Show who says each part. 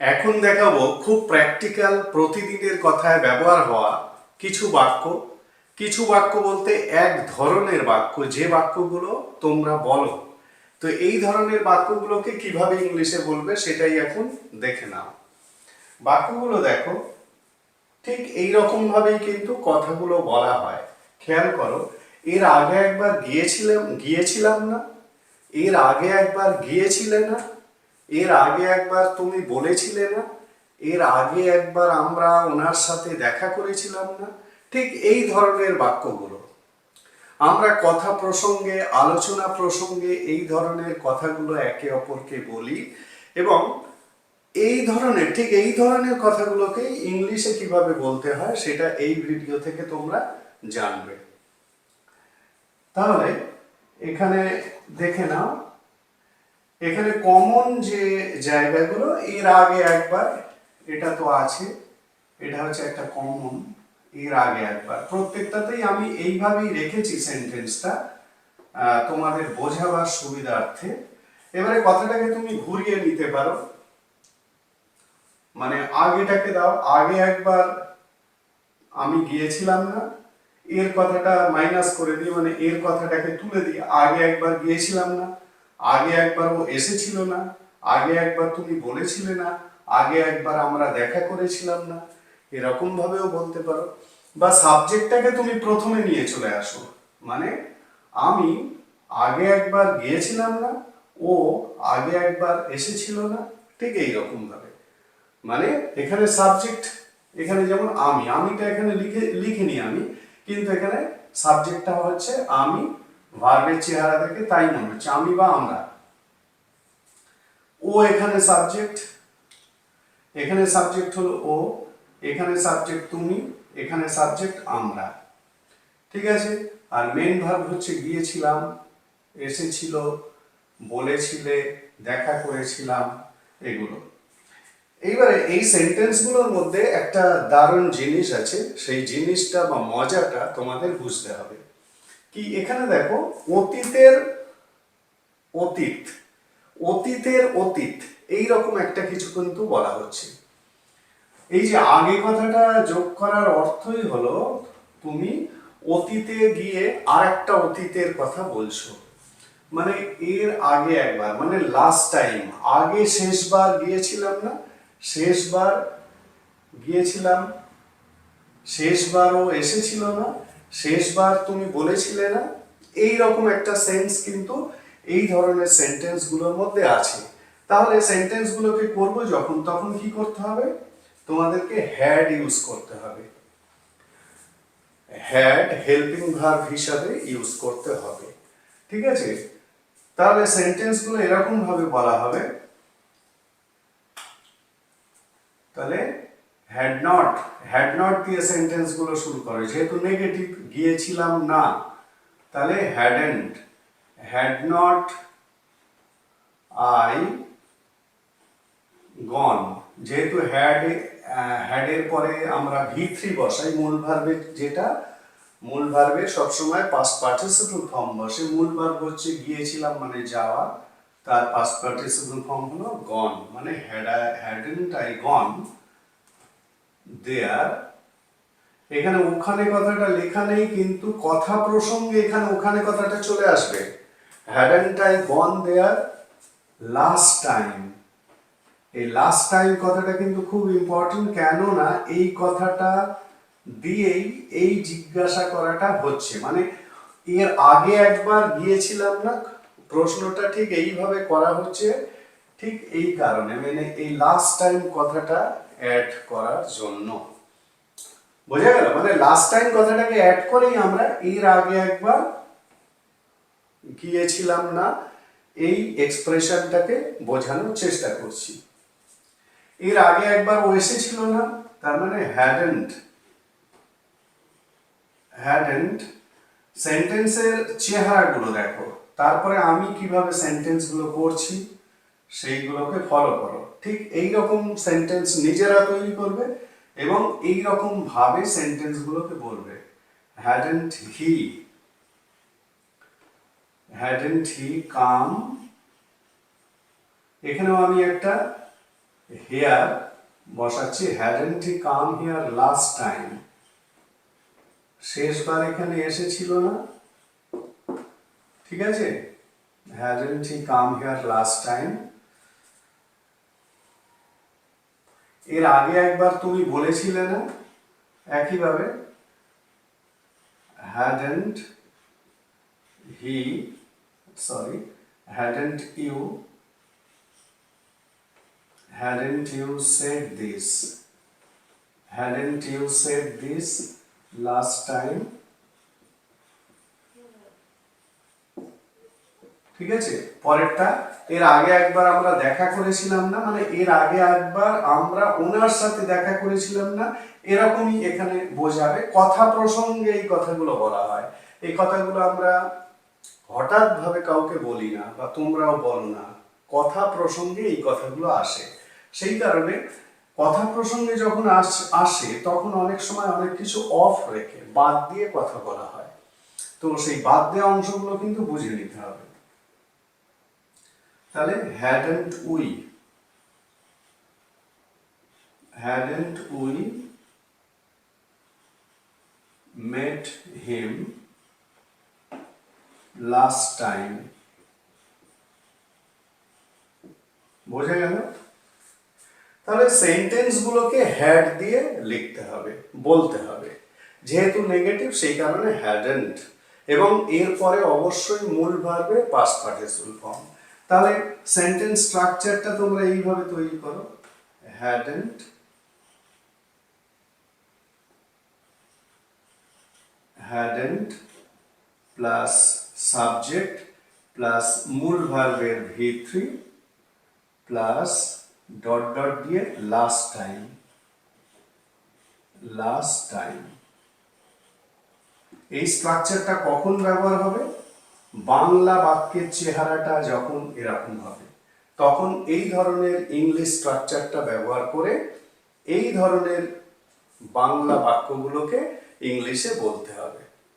Speaker 1: এখন দেখাবো খুব প্র্যাকটিক্যাল প্রতিদিনের কথায় ব্যবহার হওয়া কিছু বাক্য। কিছু বাক্য বলতে এক ধরনের বাক্য, যে বাক্যগুলো তোমরা বলো। তো এই ধরনের বাক্যগুলোকে কীভাবে ইংলিশে বলবে সেটাই এখন দেখে নাও। বাক্যগুলো দেখো, ঠিক এই ভাবেই কিন্তু কথাগুলো বলা হয়। খেয়াল করো, এর আগে একবার গিয়েছিলাম গিয়েছিলাম না? এর আগে একবার গিয়েছিলে না? এর আগে একবার তুমি বলেছিলে না, এর আগে একবার আমরা ওনার সাথে দেখা করেছিলাম না, ঠিক এই ধরনের বাক্যগুলো। আমরা কথা প্রসঙ্গে, আলোচনা প্রসঙ্গে এই ধরনের কথাগুলো একে অপরকে বলি এবং এই ধরনের, ঠিক এই ধরনের কথাগুলোকে ইংলিশে কীভাবে বলতে হয় সেটা এই ভিডিও থেকে তোমরা জানবে। তাহলে এখানে দেখে নাও এখানে কমন যে জায়গাগুলো, এর আগে একবার এটা তো আছে, এটা হচ্ছে একটা কমন এর আগে একবার। প্রত্যেকটাতেই আমি এইভাবেই রেখেছি সেন্টেন্সটা তোমাদের বোঝাবার সুবিধার্থে। এবারে কথাটাকে তুমি ঘুরিয়ে নিতে পারো। মানে আগেটাকে দাও, আগে একবার আমি গিয়েছিলাম না, এর কথাটা মাইনাস করে দিই মানে এর কথাটাকে তুলে দিই, আগে একবার গিয়েছিলাম না। আগে একবার ও এসেছিল না, আগে একবার তুমি বলেছিলে না, আগে একবার আমরা দেখা করেছিলাম না। এরকম ভাবেও বলতে পারো। বা সাবজেক্টটাকে তুমি প্রথমে নিয়ে চলে আসো। মানে আমি আগে একবার গিয়েছিলাম না, ও আগে একবার এসেছিল না, ঠিক এইরকম ভাবে। মানে এখানে সাবজেক্ট, এখানে যেমন আমি, আমিটা এখানে লিখে, লিখিনি আমি, কিন্তু এখানে সাবজেক্টটা হচ্ছে আমি ভার্বের চেহারা থেকে তাই মনে হচ্ছে, আমি বা আমরা। ও এখানে সাবজেক্ট এখানে সাবজেক্ট হলো ও, এখানে সাবজেক্ট তুমি, এখানে সাবজেক্ট আমরা। ঠিক আছে? আর মেন ভার্ব হচ্ছে গিয়েছিলাম, এসেছিল, বলেছিলে, দেখা করেছিলাম, এগুলো। এইবারে এই সেন্টেন্সগুলোর মধ্যে একটা দারুণ জিনিস আছে, সেই জিনিসটা বা মজাটা তোমাদের বুঝতে হবে। কি এখানে দেখো, অতীতের অতীত অতীতের অতীত এই রকম একটা কিছু কিন্তু বলা হচ্ছে। এই যে আগে কথাটা যোগ করার অর্থই হলো, তুমি অতীতে গিয়ে আরেকটা অতীতের কথা বলছো। মানে এর আগে একবার মানে লাস্ট টাইম আগে শেষবার গিয়েছিলাম না? শেষবার গিয়েছিলাম? শেষবারও এসেছিল না? শেষবার তুমি বলেছিলে না এই রকম একটা সেন্স কিন্তু এই ধরনের সেন্টেন্সগুলোর মধ্যে আছে। তাহলে সেন্টেন্সগুলোকে করব যখন, তখন কি করতে হবে? তোমাদেরকে হ্যাড ইউজ করতে হবে। হ্যাড হেল্পিং ভার্ব হিসাবে ইউজ করতে হবে। ঠিক আছে? তাহলে সেন্টেন্সগুলো এরকম ভাবে বলা হবে। তাহলে হ্যাড নট হ্যাড নট দিয়ে সেন্টেন্সগুলো শুরু করে, যেহেতু নেগেটিভ গিয়েছিলাম না, তাহলে hadn't had not I gone যেহেতু হ্যাড হ্যাডের পরে আমরা ভি থ্রি বসাই, মূল ভার্বের যেটা, মূল ভার্বে সবসময় পাস্ট পার্টিসিপল ফর্ম বসে, মূল ভার্ব হচ্ছে গিয়েছিলাম মানে যাওয়া, তার পাস্ট পার্টিসিপল ফর্ম হলো গন মানে had hadn't I gone there. এখানে ওখানে কথাটা লেখা নেই, কিন্তু কথা প্রসঙ্গে এখানে ওখানে কথাটা চলে আসবে। Hadn't I gone there last time এই লাস্ট টাইম কথাটা কিন্তু খুব ইম্পর্টেন্ট কেননা এই কথাটা দিয়েই এই জিজ্ঞাসা করাটা হচ্ছে। মানে এর আগে একবার গিয়েছিলাম না, প্রশ্নটা ঠিক এইভাবে করা হচ্ছে, ঠিক এই কারণে। মানে এই লাস্ট টাইম কথাটা অ্যাড করার জন্য। বোঝা গেল? মানে লাস্ট টাইম কথাটাকে অ্যাড করেই আমরা এর আগে একবার গিয়েছিলাম না, এই এক্সপ্রেশনটাকে বোঝানোর চেষ্টা করছি। এর আগে একবার ও এসেছিল না, তার মানে হ্যাডেন্ট হ্যাডেন্ট সেন্টেন্সের চেহারাগুলো দেখো। তারপরে আমি কীভাবে সেন্টেন্সগুলো করছি? সেইগুলোকে ফলো করো। ঠিক এই রকম সেন্টেন্স নিজেরা তৈরি করবে এবং এই রকম ভাবে সেন্টেন্সগুলোকে বলবে। হ্যাডেন্ট হি হ্যাডেন্ট হি কাম এখানেও আমি একটা হেয়ার বসাচ্ছি। Hadn't he come here last time শেষবার এখানে এসেছিল না? ঠিক আছে? Hadn't he come here last time এর আগে একবার তুমি বলেছিলে না একইভাবে hadn't he sorry hadn't you hadn't you said this hadn't you said this last time ঠিক আছে? পরেরটা, এর আগে একবার আমরা দেখা করেছিলাম না মানে এর আগে একবার আমরা ওনার সাথে দেখা করেছিলাম না, এরকমই এখানে বোঝাবে। কথা প্রসঙ্গে এই কথাগুলো বলা হয়। এই কথাগুলো আমরা হঠাৎ ভাবে কাউকে বলি না বা তোমরাও বলো না, কথা প্রসঙ্গে এই কথাগুলো আসে। সেই কারণে কথা প্রসঙ্গে যখন আস- আসে, তখন অনেক সময় অনেক কিছু অফ রেখে, বাদ দিয়ে কথা বলা হয়। তো সেই বাদ দেওয়া অংশগুলো কিন্তু বুঝে নিতে হবে। তাহলে hadn't we? Hadn't we met him last time? বোঝা গেল? তাহলে সেন্টেন্স গুলোকে হ্যাড দিয়ে লিখতে হবে, বলতে হবে। যেহেতু নেগেটিভ সেই কারণে হ্যাডেন্ট এবং এরপরে অবশ্যই মূল ভার্বে পাস্ট পার্টিসিপল ফর্ম তাহলে সেন্টেন্স স্ট্রাকচারটা তোমরা এইভাবে তৈরি করো। Hadn't hadn't plus subject plus মূল ভার্বের V three plus dot dot দিয়ে লাস্ট টাইম লাস্ট টাইম এই স্ট্রাকচারটা কখন ব্যবহার হবে? বাংলা বাক্যের চেহারাটা যখন এরকম হবে, তখন এই ধরনের ইংলিশ স্ট্রাকচারটা ব্যবহার করে এই ধরনের বাংলা বাক্যগুলোকে ইংলিশে বলতে হবে।